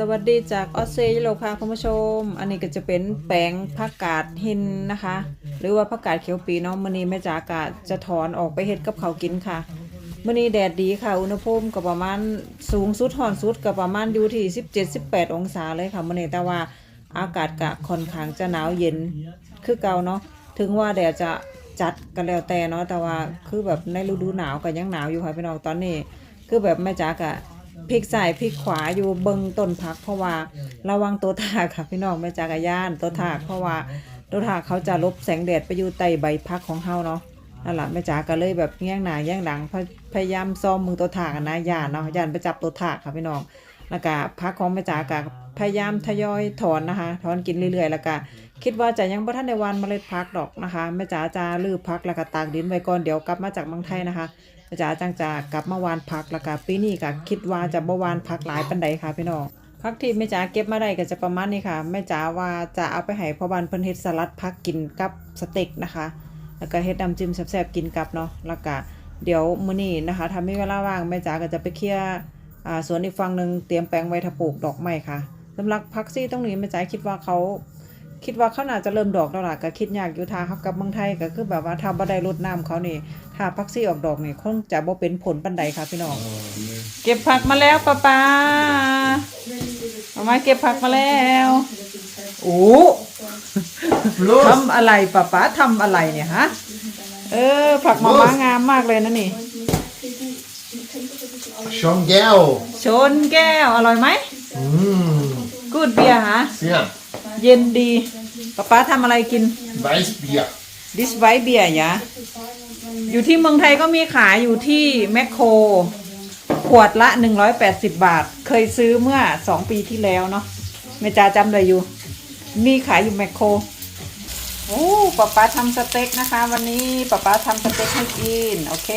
สวัสดีจากออสเตรเลียค่ะคุณผู้ชม อันนี้ก็จะเป็นแปลงผักกาดหินนะคะ หรือว่าผักกาดเขียวปีเนาะมื้อนี้แม่จ๋ากะจะถอนออกไปเฮ็ดกับเขากินค่ะมื้อนี้แดดดีค่ะ อุณหภูมิก็ประมาณสูงสุดห่อนสุดก็ประมาณอยู่ที่17-18 องศาเลยค่ะมื้อนี้แต่ว่าอากาศกะค่อนข้างจะหนาวเย็นคือเก่าเนาะถึงว่าแดดจะจัดกันแล้วแต่เนาะแต่ว่าคือแบบในฤดูหนาวก็ยังหนาวอยู่ค่ะพี่น้องตอนนี้ คือแบบแม่จ๋ากะ พลิกซ้ายพลิกขวาอยู่เบิงต้นพัก เพราะว่าระวังตัวถากค่ะพี่น้องแม่จ๋ากะย่านตัวถากเพราะว่าตัวถากเขาจะลบแสงแดดไปอยู่ใต้ใบพักของเฮาเนาะนั่นแหละแม่จ๋าก็เลยแบบแง่งหนาแง่งหลังพยายามซ่อมมือตัวถากอะนะย่านเนาะย่านไปจับตัวถากค่ะพี่น้องแล้วก็พักของแม่จ๋ากะพยายามทยอยถอนนะคะถอนกินเรื่อยๆ แล้วก็คิดว่าจะยังบ่ทันได้หวานเมล็ดพักดอกนะคะแม่จ๋าจะลืบพักแล้วก็ตากดินไว้ก่อนเดี๋ยวกลับมาจากเมืองไทยนะคะ อาจารย์จังจะกลับมาวานพักแล้วก็ปีนี้ก็คิดว่าจะบ่วานพักหลายปันใดค่ะพี่น้องพักที่แม่จ๋าเก็บมาได้ก็จะประมาณนี้ค่ะแม่จ๋าว่าจะเอาไปให้พ่อบ้านเพิ่นเฮ็ดสลัดพักกินกับสเต็กนะคะ แล้วก็เฮ็ดน้ำจิ้มแซ่บๆกินกับเนาะแล้วก็เดี๋ยวมื้อนี้นะคะถ้ามีเวลาว่างแม่จ๋าก็จะไปเคลียร์สวนอีกฝั่งหนึ่งเตรียมแปลงไว้ถ้าปลูกดอกไม้ค่ะสำหรับพักซี่ตรงนี้แม่จ๋าคิดว่าเขา คิดว่าเขาน่าจะเริ่มดอกแล้วล่ะก็คิดยากอยู่ทาครับกับเมืองไทยก็คือแบบว่าถ้าบ่ได้รดน้ำเขานี่ถ้าพักซี่ออกดอกนี่คงจะบ่เป็นผลปันใดค่ะพี่น้อง เก็บผักมาแล้วป้าป้าเอามาเก็บผักมาแล้วโอ้ทำอะไรป้าป้าทำอะไรเนี่ยฮะเออ ผักมะม้างามมากเลยนะนี่ Sean Gell. ชนแก้วอร่อยไหม Mm. กูดเบียร์ฮะ Ja, เย็นดีป้าป้าทำอะไรกิน Weißbier. ดิสไวเบียร์ยะอยู่ที่เมืองไทยก็มีขายอยู่ที่แมคโคร ขวดละ 180 บาท เคยซื้อเมื่อ 2 ปีที่แล้วเนาะแม่จาจำได้อยู่ มีขายอยู่แมคโคร โอ้ป๊าป๊าทำสเต็กนะคะ วันนี้ป๊าป๊าทำสเต็กให้กิน โอเค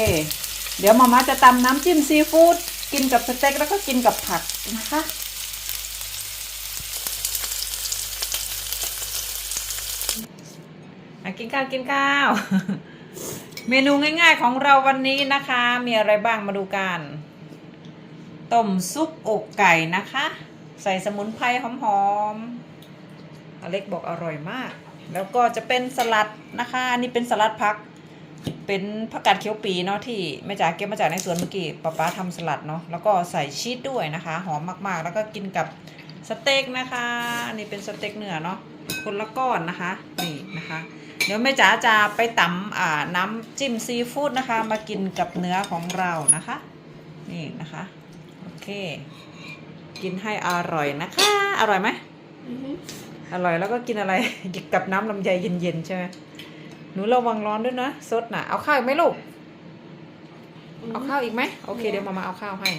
เดี๋ยวมาม่าจะตำน้ำจิ้มซีฟู้ดกินกับสเต็กแล้วก็กินกับผักนะคะ อะ กินข้าวกินข้าว เมนูง่าย ๆ ของเราวันนี้นะคะ มีอะไรบ้างมาดูกันต้มซุปอกไก่นะคะ ใส่สมุนไพรหอมๆอเล็กบอกอร่อยมาก แล้วก็จะเป็นสลัดนะคะ อันนี้เป็นสลัดผัก เป็นผักกาดเขียวปีเนาะที่แม่จ๋าเก็บมาจากในสวนเมื่อกี้ป๊าป๊าทำสลัดเนาะแล้วก็ใส่ชีสด้วยนะคะ หอมมากๆ แล้วก็กินกับสเต็กนะคะ อันนี้เป็นสเต็กเนื้อเนาะคนละก้อนนะคะ นี่นะคะ ดี๋ยวแม่จ๋าจะไปตำอ่าน้ำจิ้มซีฟู้ดนะคะ มากินกับเนื้อของเรานะคะ นี่นะคะ โอเค กินให้อร่อยนะคะ อร่อยไหมอร่อยแล้วก็กินอะไรกับน้ำลำไยเย็นๆใช่ไหมหนูระวังร้อนด้วยนะซดนะเอาข้าวอีกไหมลูกเอาข้าวอีกไหมโอเคเดี๋ยวมามาเอาข้าวให้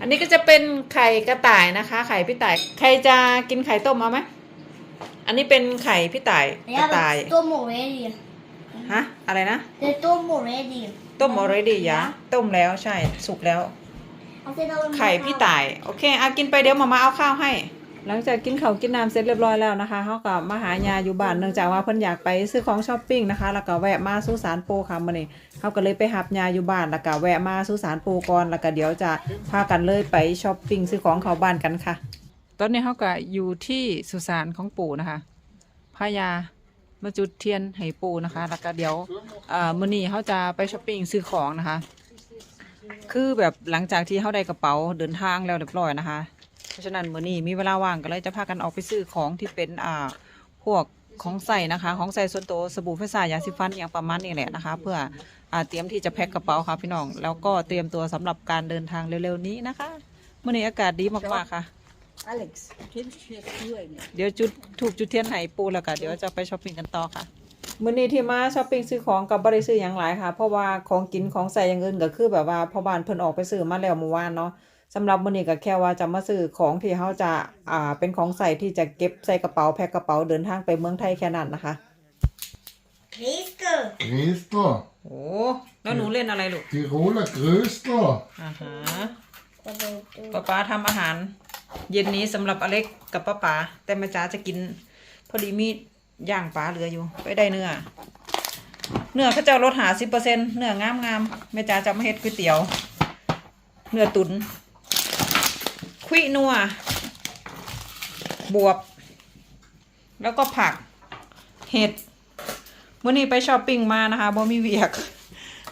อันนี้ก็จะเป็นไข่กระต่ายนะคะ ไข่พี่ต่ายใครจะกินไข่ต้มเอาไหม อันนี้เป็นไข่พี่ต่ายกระต่าย ต้ม already ฮะ อะไรนะ det är ต้ม already ต้ม already ยะต้มแล้วใช่ สุกแล้ว Alltså, det var ไข่พี่ต่าย โอเคเอากินไปเดี๋ยวมามาเอาข้าวให้ หลังจากกินข้าวกินน้ำเสร็จเรียบร้อยแล้วนะคะเขาก็มาหายาอยู่บ้านเนื่องจากว่าเพิ่นอยากไปซื้อของช้อปปิ้งนะคะ แล้วก็แวะมาสุสานปูค่ะมื้อนี้เขาก็เลยไปหับยาอยู่บ้านแล้วก็แวะมาสุสานปูก่อนแล้วก็เดี๋ยวจะพากันเลยไปช้อปปิ้งซื้อของเข้าบ้านกันค่ะ ตอนนี้เขาก็อยู่ที่สุสานของปู่นะคะพายามาจุดเทียนให้ปู่นะคะ แล้วก็เดี๋ยวมื้อนี้เขาจะไปช้อปปิ้งซื้อของนะคะ คือแบบหลังจากที่เขาได้กระเป๋าเดินทางแล้วเรียบร้อยนะคะ เพราะฉะนั้นมื้อนี้มีเวลาว่างก็เลยจะพากันออกไปซื้อของที่เป็นอ่าพวกของใส่นะคะ ของใส่ส่วนตัวสบู่ไฟฟ้ายาสีฟันอย่างประมาณนี้แหละนะคะ เพื่ออเตรียมที่จะแพ็คกระเป๋าค่ะพี่น้อง แล้วก็เตรียมตัวสำหรับการเดินทางเร็วๆนี้นะคะมื้อนี้อากาศดีมากๆค่ะ Alex, kennst du jetzt du eine? เดี๋ยวจุดถูกจุดเทียนไห้ปูแล้วก็เดี๋ยวจะไปช้อปปิ้งกันต่อค่ะ มื้อนี้ที่มาช้อปปิ้งซื้อของกับบริซื้ออย่างหลายค่ะ เพราะว่าของกินของใส่อย่างอื่นก็คือแบบว่าพ่อบ้านเพิ่นออกไปซื้อมาแล้วเมื่อวานเนาะสำหรับมื้อนี้ก็แค่ว่าจะมาซื้อของที่เขาจะอ่าเป็นของใส่ที่จะเก็บใส่กระเป๋าแพ็คกระเป๋าเดินทางไปเมืองไทยแค่นั้นนะคะ Christer! Christer. โอ้แล้วหนูเล่นอะไรลูก Tiroler Gröster. อ่าฮะป้าป๊าทำอาหาร เย็นนี้สำหรับอเล็กกับป้าป๋าแต่แม่จ๋าจะกิน พอดีมีย่างปลาเหลืออยู่ ไปได้เนื้อ เนื้อเขาเจะลดหาสิบเปอร์เซ็นเนื้องามงามแม่จ๋าจะมาเฮ็ดก๋วยเตี๋ยว เนื้อตุน คุยนัว บวบ แล้วก็ผัก เห็ดมื่อนี้ไปช้อปปิ้งมานะคะบ่มีเวียก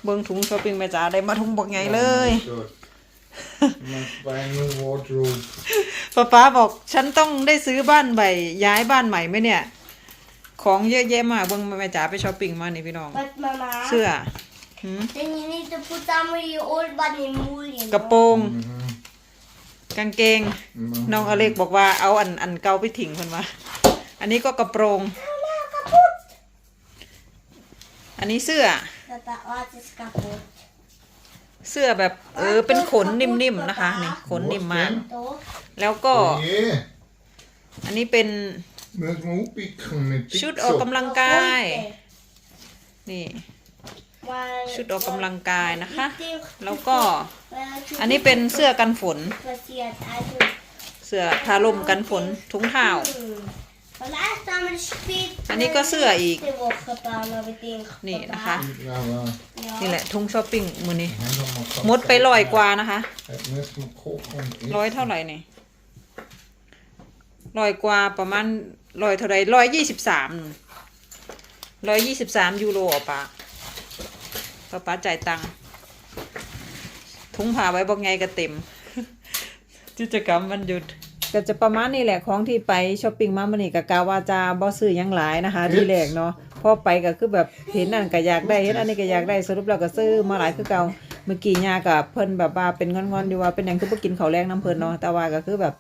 เบิ่งถุงช้อปปิ้งแม่จ๋าได้มาถุงบักใหญ่เลย Good. Must buy a new wardrobe. ป๊าป๊าบอกฉันต้องได้ซื้อบ้านใหม่ย้ายบ้านใหม่ไหมเนี่ย ของเยอะแยะมากเบิ่งแม่จ๋าไปช้อปปิ้งมานี่พี่น้อง But Mama, เสื้อหืม then you need to put some of your old bunny wool, you กระ know. โปรง Mhm. กางเกง Mhm. น้องอเล็กบอกว่าเอาอันอันเก่าไปทิ้งคนมาอันนี้ก็กระโปรง อันนี้เสื้อ That that what is kaput. เสื้อแบบเออเป็นขนนิ่มๆนะคะนี่ขนนิ่มมาก Då. แล้วก็ Yeah. อันนี้เป็น Men små pickor med ชุดออกกำลังกาย นี่ Man- ชุดออกกำลังกายนะคะ Riktigt แล้วก็ Men อันนี้เป็นเสื้อกันฝน speciellt är det เสื้อทาลมกันฝนถุงเท้า Och last time I spit อันนี้ก็เสื้ออีก det var skötan av ett ing นี่นะคะ grabbar. นี่แหละทุ่งช้อปปิ้งมือนี้ Men de har fått หมดไปลอยกว่านะคะ Med små kokon i. ร้อยเท่าไหร่นี่ร้อยกว่าประมาณร้อยเท่าไหร่ร้อยยี่สิบสามร้อยยี่สิบสามยูโรอะปะป้าป้าจ่ายตังค์ถุงผ้าไว้บอกไงก็เต็มกิจกรรมวันหยุด ก็จะประมาณนี้แหละของที่ไปช้อปปิ้งมามันนี่ก็กาวาจาบ่ซื้อหยังหลายนะคะ ที่แรกเนาะพอไปก็คือแบบเห็นนั่นก็อยากได้เห็นอันนี้ก็อยากได้สรุปแล้วก็ซื้อมาหลายคือเก่าเมื่อกี้ย่ากับเพิ่นแบบว่าเป็นงอนๆอยู่ว่าเป็นหยังคือบ่กินข้าวแรงน้ำเพิ่นเนาะแต่ว่าก็คือแบบ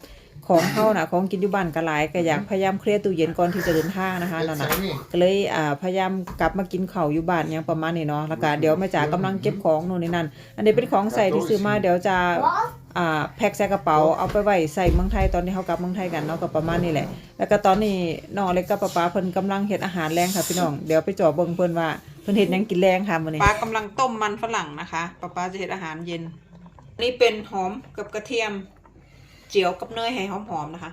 ของเขาน่ะของกินอยู่บ้านก็หลายก็อยากพยายามเคลียร์ตู้เย็นก่อนที่จะเดินทางนะคะนั่นน่ะก็เลยอ่าพยายามกลับมากินข้าวอยู่บ้านอย่างประมาณนี้เนาะแล้วก็เดี๋ยวแม่จ๋ากำลังเก็บของนู่นนี่นั่น อันนี้เป็นของใส่ที่ซื้อมาเดี๋ยวจะ Vad? อ่าแพ็คใส่กระเป๋าเอาไปไว้ใส่เมืองไทยตอนที่เขากลับเมืองไทยกันเนาะก็ประมาณนี้แหละ แล้วก็ตอนนี้น้องเล็กกับป้าป้าเพิ่นกำลังเฮ็ดอาหารแรงค่ะพี่น้องเดี๋ยวไปจ่อเบิ่งเพิ่นว่าเพิ่นเฮ็ดหยังกินแรงค่ะมื้อนี้ป้ากำลังต้มมันฝรั่งนะคะป้าป้าจะเฮ็ดอาหารเย็น นี่เป็นหอมกับกระเทียม เจียวกับเนยให้หอมๆนะคะ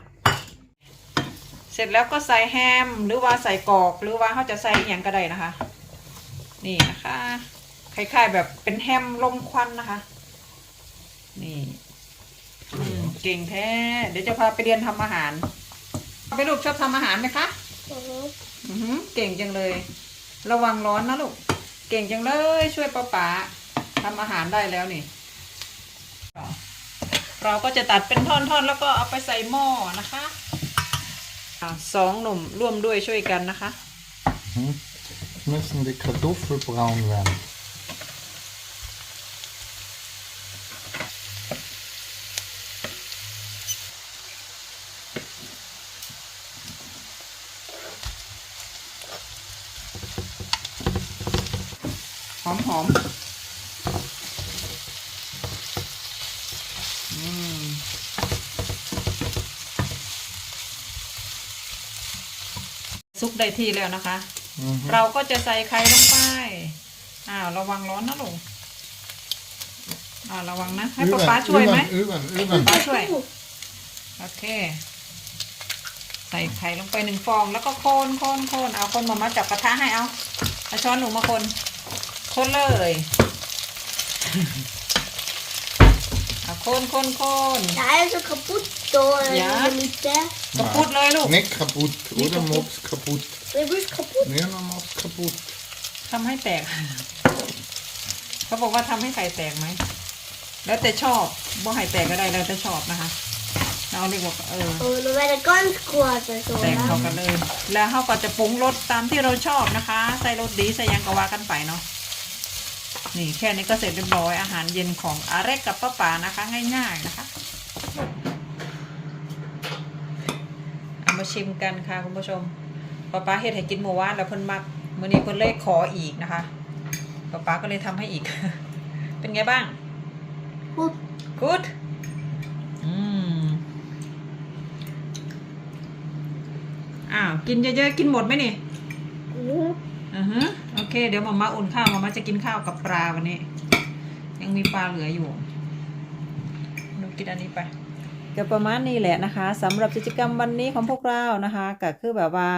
เสร็จแล้วก็ใส่แฮมหรือว่าใส่กรอกหรือว่าเขาจะใส่อหย่างก็ได้นะคะ นี่นะคะคล้ายๆแบบเป็นแฮมลมควันนะคะ นี่อืม เก่งแท้ เดี๋ยวจะพาไปเรียนทำอาหารไปลูกชอบทำอาหารไหมคะอือหือเก่งจังเลย ระวังร้อนนะลูก เก่งจังเลย ช่วยป้าป๋าทำอาหารได้แล้วนี่ เราก็จะตัดเป็นท่อนๆ แล้วก็เอาไปใส่หม้อนะคะอ่าสองหนุ่มร่วมด้วยช่วยกันนะคะ Müssen die Kartoffelbraun werden. หอมหอมอืมซุกได้ที่แล้วนะคะ Mhm. เราก็จะใส่ไข่ลงไป อ้าวระวังร้อนนะลูกอ้าวระวังนะ ให้ป๊าป๊าช่วยไหม Öven, öven, ป๊า öven. ช่วย โอเค ใส่ไข่ลงไปหนึ่งฟอง แล้วก็โคนโคนโคนเอาคนมามาจับกระทะให้เอาเอาช้อนหนูมาคน คนเลยเอาคนคนคน Det här är så kaputt då. Ja. Det är lite. กระปุดเลยลูก Nicht kaputt. Oder Mops kaputt. Det blir kaputt. Nee, man Mops kaputt. ทำให้แตก เขาบอกว่าทำให้ไข่แตกไหม แล้วแต่ชอบบ่ไข่แตกก็ได้แล้วแต่ชอบนะคะเราเรียกว่าเออ Och de är ganska goda แตกเข้า så. กันเลย แล้วเขาก็จะปรุงรสตามที่เราชอบนะคะ ใส่รสดีใส่หยังก็ว่ากันไปเนาะ นี่แค่นี้ก็เสร็จเรียบร้อยอาหารเย็นของอาเร็กกับป้าป๋านะคะ ง่ายๆนะคะ เอามาชิมกันค่ะคุณผู้ชมป้าป๋าเฮ็ดให้กินเมื่อวานแล้วเพิ่นมักมื้อนี้เพิ่นเลยขออีกนะคะป้าป๋าก็เลยทำให้อีก เป็นไงบ้าง Good. good อืมอ้าวกินเยอะๆกินหมดไหมนี่ Mm. อือฮึโอ เค เดี๋ยวมาม่าอุ่นข้าวมาม่าจะกินข้าวกับปลาวันนี้ ยังมีปลาเหลืออยู่หนูกินอันนี้ไปก็ประมาณนี้แหละนะคะสำหรับกิจกรรมวันนี้ของพวกเรานะคะก็คือแบบว่า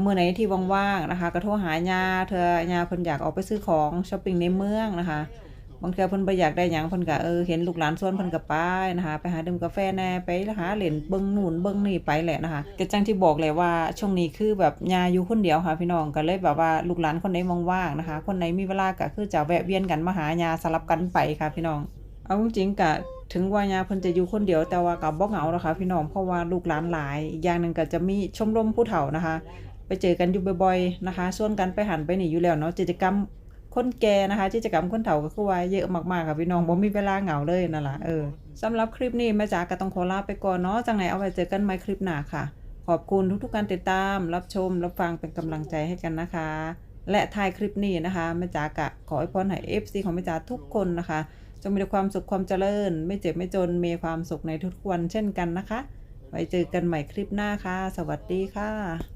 เมื่อไหนที่ว่างๆนะคะ ก็โทรหายาเธอยาเพิ่นอยากออกไปซื้อของช้อปปิ้งในเมืองนะคะ บางเทื่อเพิ่นบ่อยากได้หยังเพิ่นก็เออเห็นลูกหลานชวนเพิ่นก็ไปนะคะไปหาดื่มกาแฟแน่ไปหาเล่นเบิ่งนู่นเบิ่งนี่ไปแหละนะคะก็จังที่บอกเลยว่าช่วงนี้คือแบบยาอยู่คนเดียวค่ะพี่น้องก็เลยแบบว่าลูกหลานคนไหนว่างๆนะคะ คนไหนมีเวลาก็คือจะแวะเวียนกันมาหายาสลับกันไปค่ะพี่น้อง เอาจริงๆก็ถึงว่ายาเพิ่นจะอยู่คนเดียวแต่ว่าก็บ่เหงาหรอกค่ะพี่น้องเพราะว่าลูกหลานหลาย อย่างหนึ่งก็จะมีชมรมผู้เฒ่านะคะ ไปเจอกันอยู่บ่อยๆนะคะส่วนกันไปหันไปนี่อยู่แล้วเนาะกิจกรรม คนแก่นะคะกิจกรรมคนเฒ่าก็คือว่าเยอะมากๆค่ะพี่น้องบ่มีเวลาเหงาเลยนั่นล่ะเออสำหรับคลิปนี้แม่จ๋าก็ต้องขอลาไปก่อนเนาะจังไหนเอาไว้เจอกันใหม่คลิปหน้าค่ะ ขอบคุณทุกๆการติดตาม รับชม รับฟังเป็นกำลังใจให้กันนะคะ และท้ายคลิปนี้นะคะแม่จ๋ากะขอให้พรให้ FC ของแม่จ๋าทุกคนนะคะจงมีแต่ความสุขความเจริญ ไม่เจ็บไม่จนมีความสุขในทุกวันเช่นกันนะคะ ไว้เจอกันใหม่คลิปหน้าค่ะ สวัสดีค่ะ